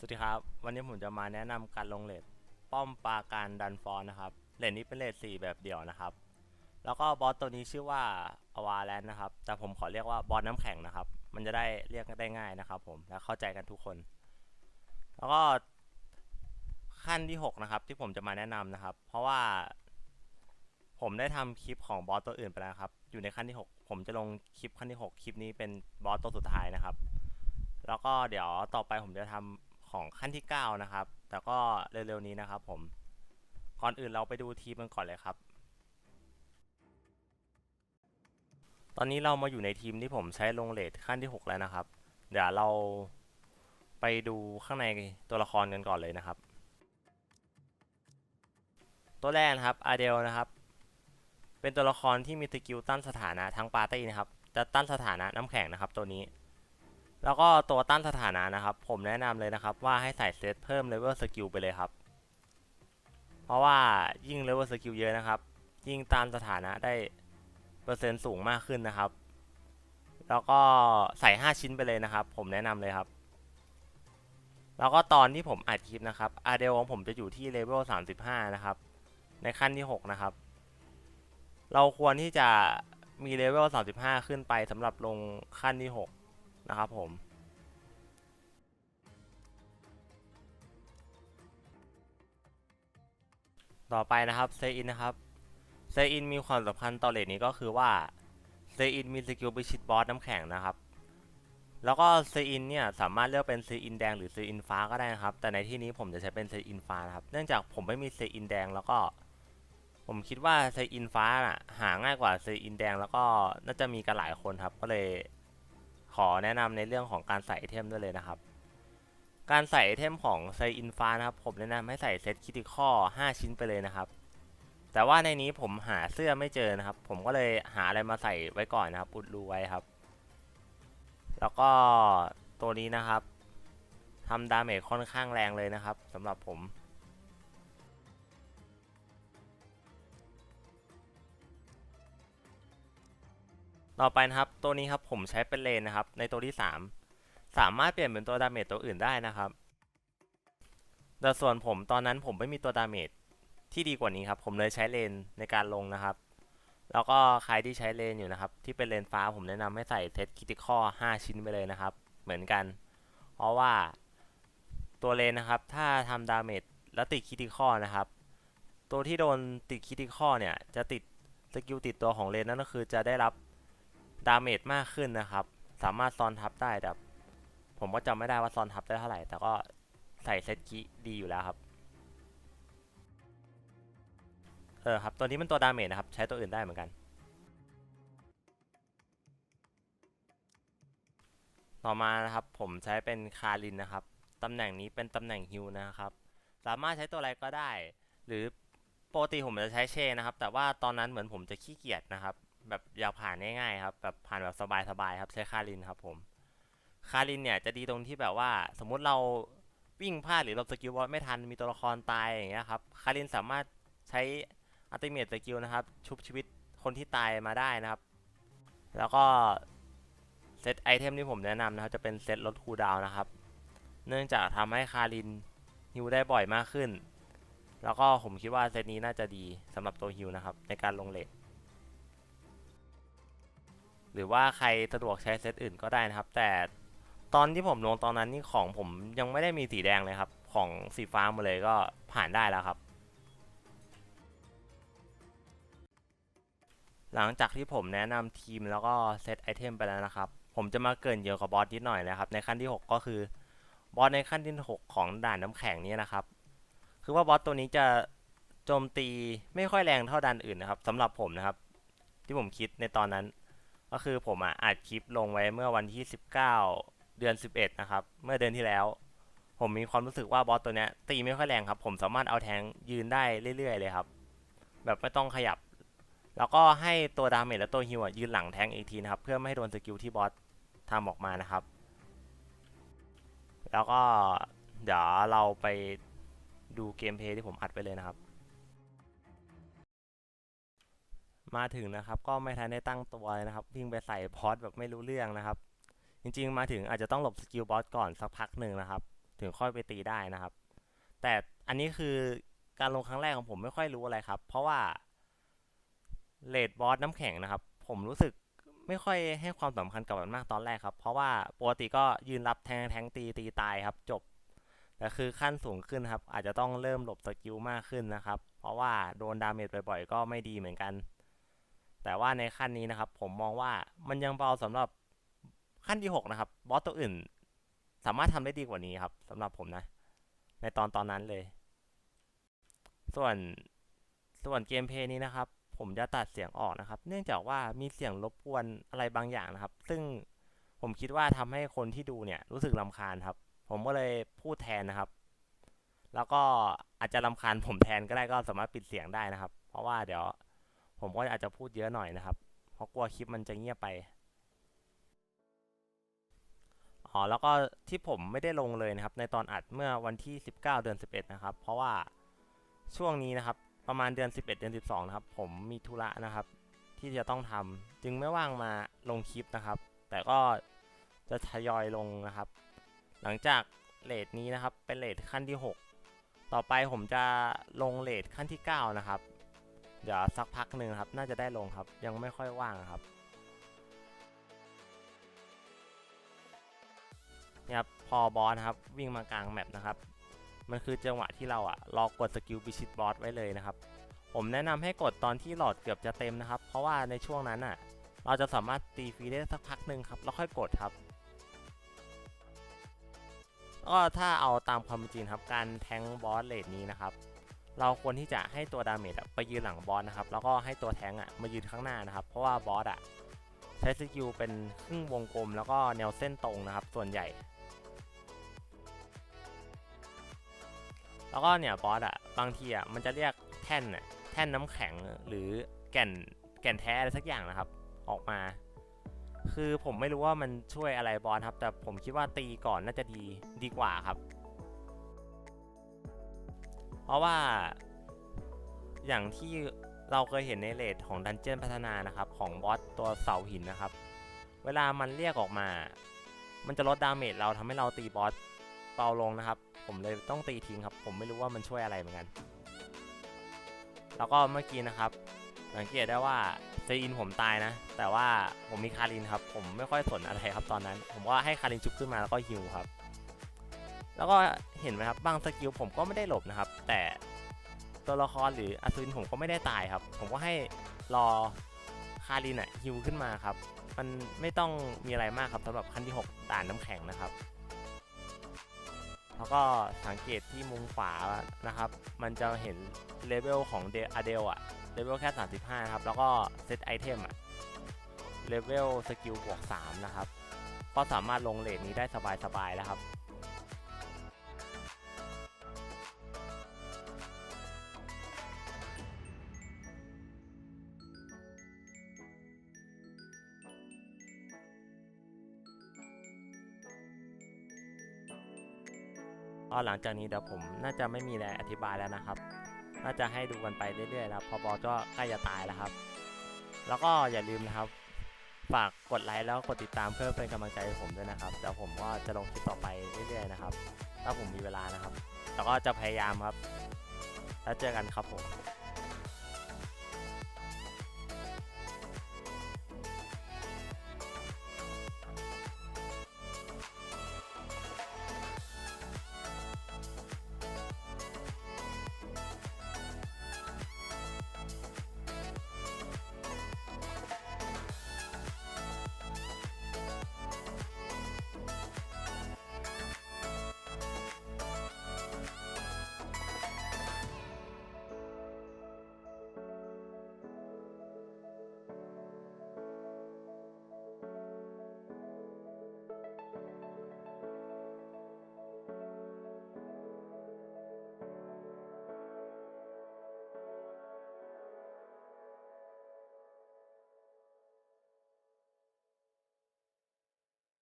สวัสดีครับ วันนี้ผมจะมาแนะนำการลงเลทป้อมปราการดันฟอนนะครับเลทนี้เป็นเลท4แบบเดี่ยวนะครับ แล้วก็บอสตัวนี้ชื่อว่าอวาแลนนะครับ แต่ผมขอเรียกว่าบอสน้ำแข็งนะครับ มันจะได้เรียกได้ง่ายนะครับผมและเข้าใจกันทุกคน แล้วก็ขั้นที่ 6 นะครับ ที่ผมจะมาแนะนำนะครับ เพราะว่าผมได้ทำคลิปของบอสตัวอื่นไปแล้วครับ อยู่ในขั้นที่ 6 ผมจะลงคลิปขั้นที่ 6 คลิปนี้เป็นบอสตัวสุดท้ายนะครับ แล้วก็เดี๋ยวต่อไปผมจะทำ ของขั้นที่ 9 นะครับ แต่ก็เร็วๆนี้นะครับผม ก่อนอื่นเราไปดูทีมกันก่อนเลยครับ ตอนนี้เรามาอยู่ในทีมที่ผมใช้ลงเลทขั้นที่ 6 แล้วนะครับ เดี๋ยวเราไปดูข้างในตัวละครกันก่อนเลยนะครับ ตัวแรกนะครับอาเดลนะครับ เป็นตัวละครที่มีสกิลตั้นสถานะทั้งปาร์ตี้นะครับ จะตั้นสถานะน้ำแข็งนะครับตัวนี้ แล้วก็ตัวต้านสถานะนะครับ ผมแนะนำเลยนะครับ ว่าให้ใส่เซตเพิ่มเลเวลสกิลไปเลยครับ เพราะว่ายิ่งเลเวลสกิลเยอะนะครับ ยิ่งต้านสถานะได้เปอร์เซ็นต์สูงมากขึ้นนะครับ แล้วก็ใส่ 5 ชิ้นไปเลยนะครับ ผมแนะนำเลยครับ แล้วก็ตอนที่ผมอัดคลิปนะครับอาเดลของผมจะอยู่ที่เลเวล35 นะครับ ในขั้นที่ 6 นะครับ เราควรที่จะมีเลเวล35 ขึ้นไปสำหรับลงขั้นที่ 6 นะครับผมต่อไปนะครับเซอินนะครับเซอินมีความสำคัญต่อเลนนี้ก็คือว่าเซอินมีสกิลไปชิดบอสน้ำแข็งนะครับ แล้วก็เซอินเนี่ยสามารถเลือกเป็นเซอินแดงหรือเซอินฟ้าก็ได้นะครับ แต่ในที่นี้ผมจะใช้เป็นเซอินฟ้านะครับ เนื่องจากผมไม่มีเซอินแดงแล้วก็ ผมคิดว่าเซอินฟ้าน่ะหาง่ายกว่าเซอินแดงแล้วก็น่าจะมีกันหลายคนครับ ก็เลย อแนะนำในเรื่องของการใส่ไอเทมด้วยเลยนะครับ การใส่ไอเทมของไซอินฟ้านะครับ ผมแนะนำให้ใส่เซตคิติคอ5ชิ้นไปเลยนะครับ แต่ว่าในนี้ผมหาเสื้อไม่เจอนะครับ ผมก็เลยหาอะไรมาใส่ไว้ก่อนนะครับอุดรูไว้ครับ แล้วก็ตัวนี้นะครับทำดาเมจค่อนข้างแรงเลยนะครับสำหรับผม ต่อไปนะครับตัวนี้ครับผมใช้เป็นเลนนะครับ ในตัวที่ 3 สามารถเปลี่ยนเป็นตัวดาเมจตัวอื่นได้นะครับแต่ส่วนผมตอนนั้นผมไม่มีตัวดาเมจที่ดีกว่านี้ครับ ผมเลยใช้เลนในการลงนะครับ แล้วก็ใครที่ใช้เลนอยู่นะครับ ที่เป็นเลนฟ้าผมแนะนำให้ใส่เทสคิติคอ5ชิ้นไปเลยนะครับ เหมือนกัน เพราะว่าตัวเลนนะครับ ถ้าทำดาเมจแล้วติดคิติคอนะครับ ตัวที่โดนติดคิติคอเนี่ยจะติดสกิลติดตัวของเลนนั่นก็คือจะได้รับ ดาเมจมากขึ้นนะครับ สามารถซ้อนทับได้แต่ผมก็จำไม่ได้ว่าซ้อนทับได้เท่าไหร่ แต่ก็ใส่เซตกิดีอยู่แล้วครับ เออครับ ตัวนี้เป็นตัวดาเมจนะครับ ใช้ตัวอื่นได้เหมือนกัน ต่อมานะครับผมใช้เป็นคารินนะครับ ตำแหน่งนี้เป็นตำแหน่งฮิวนะครับ สามารถใช้ตัวอะไรก็ได้ หรือปกติผมจะใช้เชนนะครับ แต่ว่าตอนนั้นเหมือนผมจะขี้เกียจนะครับ แบบอยากผ่านง่ายๆครับแบบผ่านแบบสบายๆครับใช้คารินครับผมคารินเนี่ยจะดีตรงที่แบบว่า สมมุติเราวิ่งพลาดหรือเราสกิลบอสไม่ทันมีตัวละครตายอย่างเงี้ยครับคารินสามารถใช้อัลติเมทสกิลนะครับ ชุบชีวิตคนที่ตายมาได้นะครับ แล้วก็เซตไอเทมที่ผมแนะนำนะครับ จะเป็นเซตลดคูลดาวนะครับ เนื่องจากทำให้คารินฮิวได้บ่อยมากขึ้น แล้วก็ผมคิดว่าเซตนี้น่าจะดีสำหรับตัวฮิวนะครับ ในการลงเลท รือว่าใครสะดวกใช้เซตอื่นก็ได้นะครับ แต่ตอนที่ผมลงตอนนั้นนี่ของผมยังไม่ได้มีสีแดงเลยครับ ของสีฟ้าหมาเลยก็ผ่านได้แล้วครับ หลังจากที่ผมแนะนำทีมแล้วก็เซตไอเทมไปแล้วนะครับ ผมจะมาเกินเกี่ยวกับบอสนิดหน่อยนะครับ ในขั้นที่ 6 ก็คือบอสในขั้นที่ 6 ของด่านน้ำแข็งนี้นะครับ คือว่าบอสตัวนี้จะโจมตีไม่ค่อยแรงเท่าด่านอื่นนะครับสำหรับผมนะครับ ที่ผมคิดในตอนนั้น ก็คือผมอะอัดคลิปลงไว้เมื่อวันที่ 19 เดือน 11 นะครับ เมื่อเดือนที่แล้ว ผมมีความรู้สึกว่าบอสตัวเนี้ยตีไม่ค่อยแรงครับ ผมสามารถเอาแทงยืนได้เรื่อยๆเลยครับ แบบไม่ต้องขยับ แล้วก็ให้ตัวดาเมจและตัวฮิวอะยืนหลังแทงอีกทีนะครับ เพื่อไม่ให้โดนสกิลที่บอสทำออกมานะครับ แล้วก็เดี๋ยวเราไปดูเกมเพลย์ที่ผมอัดไปเลยนะครับ มาถึงนะครับ ก็ไม่ทันได้ตั้งตัวเลยนะครับวิ่งไปใส่พอสแบบไม่รู้เรื่องนะครับ จริงๆ มาถึงอาจจะต้องหลบสกิลบอสก่อนสักพักหนึ่งนะครับ ถึงค่อยไปตีได้นะครับ แต่อันนี้คือการลงครั้งแรกของผมไม่ค่อยรู้อะไรครับ เพราะว่าเลดบอสน้ำแข็งนะครับ ผมรู้สึกไม่ค่อยให้ความสำคัญกับมันมากตอนแรกครับ เพราะว่าปกติก็ยืนรับแทงแทงตีตีตายครับ จบแต่คือขั้นสูงขึ้นครับ อาจจะต้องเริ่มหลบสกิลมากขึ้นนะครับ เพราะว่าโดนดาเมจบ่อยๆ ก็ไม่ดีเหมือนกัน แต่ว่าในขั้นนี้นะครับ ผมมองว่ามันยังเบาสำหรับขั้นที่ 6 นะครับ บอสตัวอื่น สามารถทำได้ดีกว่านี้ครับสำหรับผมนะ ในตอนตอนนั้นเลย ส่วนส่วนเกมเพย์นี้นะครับ ผมจะตัดเสียงออกนะครับ เนื่องจากว่ามีเสียงรบกวนอะไรบางอย่างนะครับ ซึ่งผมคิดว่าทำให้คนที่ดูเนี่ยรู้สึกลำคาญครับ ผมก็เลยพูดแทนนะครับ แล้วก็อาจจะลำคาญผมแทนก็ได้ก็สามารถปิดเสียงได้นะครับ เพราะว่าเดี๋ยว ผมก็อาจจะพูดเยอะหน่อยนะครับ เพราะกลัวคลิปมันจะเงียบไปอ๋อแล้วก็ที่ผมไม่ได้ลงเลยนะครับ ในตอนอัดเมื่อวันที่ 19 เดือน 11 นะครับ เพราะว่าช่วงนี้นะครับ ประมาณเดือน 11 เดือน 12 นะครับ ผมมีธุระนะครับ ที่จะต้องทำจึงไม่ว่างมาลงคลิปนะครับ แต่ก็จะทยอยลงนะครับ หลังจากเลทนี้นะครับ เป็นเลทขั้นที่ 6 ต่อไปผมจะลงเลทขั้นที่ 9 นะครับ เดี๋ยวสักพักหนึ่งครับ น่าจะได้ลงครับ ยังไม่ค่อยว่างครับเนี่ยครับพอบอสนะครับวิ่งมากลางแมปนะครับ มันคือจังหวะที่เราอะรอกดสกิลพิชิตบอสไว้เลยนะครับ ผมแนะนำให้กดตอนที่หลอดเกือบจะเต็มนะครับ เพราะว่าในช่วงนั้นอะเราจะสามารถตีฟรีได้สักพักหนึ่งครับแล้วค่อยกดครับก็ถ้าเอาตามความเป็นจริงครับการแทงบอสเลดนี้นะครับ เราควรที่จะให้ตัวดาเมจไปยืนหลังบอสนะครับ แล้วก็ให้ตัวแทงอะมายืนข้างหน้านะครับ เพราะว่าบอสอะใช้สกิลเป็นครึ่งวงกลม แล้วก็แนวเส้นตรงนะครับ ส่วนใหญ่ แล้วก็เนี่ยบอสอะบางทีอะมันจะเรียกแท่นอะแท่นน้ำแข็งหรือแก่นแก่นแท้อะไรสักอย่างนะครับ ออกมา คือผมไม่รู้ว่ามันช่วยอะไรบอสครับ แต่ผมคิดว่าตีก่อนน่าจะดีดีกว่าครับ เพราะว่า อย่างที่เราเคยเห็นในเลทของดันเจียนพัฒนานะครับของบอสตัวเสาหินนะครับ เวลามันเรียกออกมา มันจะลดดาเมจเราทำให้เราตีบอสเบาลงนะครับ ผมเลยต้องตีทิ้งครับ ผมไม่รู้ว่ามันช่วยอะไรเหมือนกัน แล้วก็เมื่อกี้นะครับ สังเกตได้ว่าเซอินผมตายนะ แต่ว่าผมมีคารินครับ ผมไม่ค่อยสนอะไรครับตอนนั้น ผมว่าให้คารินชุบขึ้นมาแล้วก็ฮิวครับ แล้วก็เห็นไหมครับบางสกิลผมก็ไม่ได้หลบนะครับ แต่ตัวละครหรืออสูรผมก็ไม่ได้ตายครับ ผมก็ให้รอคารินอะฮิวขึ้นมาครับ มันไม่ต้องมีอะไรมากครับสำหรับขั้นที่ 6 ด่านน้ำแข็งนะครับ แล้วก็สังเกตที่มุมขวานะครับ มันจะเห็นเลเวลของเดอเดลอะเลเวลแค่ 35 ครับ แล้วก็เซตไอเทมอะเลเวลสกิลบวก 3 นะครับ ก็สามารถลงเลทนี้ได้สบายๆแล้วครับ ก็หลังจากนี้เดี๋ยวผมน่าจะไม่มีอะไรอธิบายแล้วนะครับ น่าจะให้ดูกันไปเรื่อยๆแล้วพอบอก็ใกล้จะตายแล้วครับ แล้วก็อย่าลืมนะครับ ฝากกดไลค์แล้วกดติดตามเพื่อเป็นกำลังใจให้ผมด้วยนะครับเดี๋ยวผมก็จะลงคลิปต่อไปเรื่อยๆนะครับ ถ้าผมมีเวลานะครับ แล้วก็จะพยายามครับ แล้วเจอกันครับผม